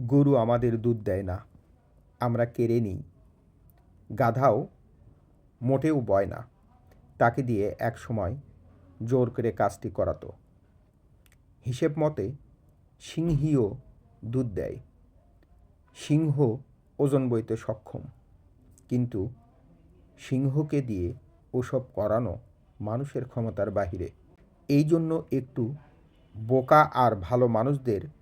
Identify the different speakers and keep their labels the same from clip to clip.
Speaker 1: গরু আমাদের দুধ দেয় না। আমরা কেড়ে নিই। গাধাও মোটেও বয় না। তাকে দিয়ে এক সময় জোর করে কাজটি করাতো। হিসেব মতে সিংহীও দুধ দেয়। সিংহ ওজন বইতে সক্ষম। কিন্তু সিংহকে দিয়ে ওসব করানো মানুষের ক্ষমতার বাহিরে। এই জন্য একটু বোকা আর ভালো মানুষদের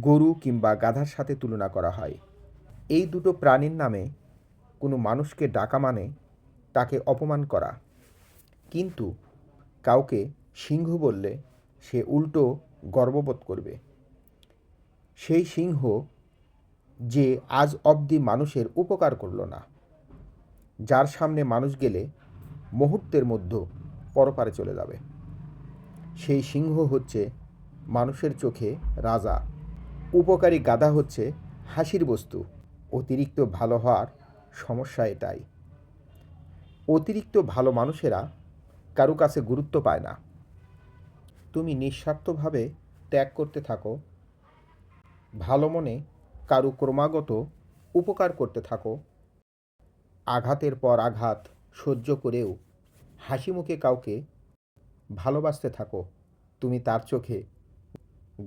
Speaker 1: গরু কিংবা গাধার সাথে তুলনা করা হয়। এই দুটো প্রাণীর নামে কোনো মানুষকে ডাকা মানে তাকে অপমান করা। কিন্তু কাউকে সিংহ বললে সে উল্টো গর্ববোধ করবে। সেই সিংহ যে আজ অবধি মানুষের উপকার করল না, যার সামনে মানুষ গেলে মুহূর্তের মধ্যে পরপারে চলে যাবে। সেই সিংহ হচ্ছে মানুষের চোখে রাজা। উপকারী গাধা হচ্ছে হাসির বস্তু। অতিরিক্ত ভালো হওয়ার সমস্যা এটাই। অতিরিক্ত ভালো মানুষেরা কারও কাছে গুরুত্ব পায় না। তুমি নিঃস্বার্থভাবে ত্যাগ করতে থাকো। ভালো মনে কারু ক্রমাগত উপকার করতে থাকো। আঘাতের পর আঘাত সহ্য করেও হাসি মুখে কাউকে ভালোবাসতে থাকো। তুমি তার চোখে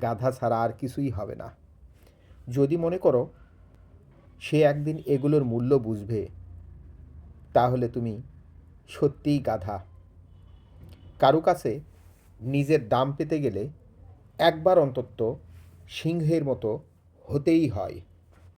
Speaker 1: গাধা ছাড়া আর কিছুই হবে না। যদি মনে করো সে একদিন এগুলোর মূল্য বুঝবে, তাহলে তুমি সত্যিই গাধা। কারও কাছে নিজের দাম পেতে গেলে একবার অন্তত সিংহের মতো হতেই হয়।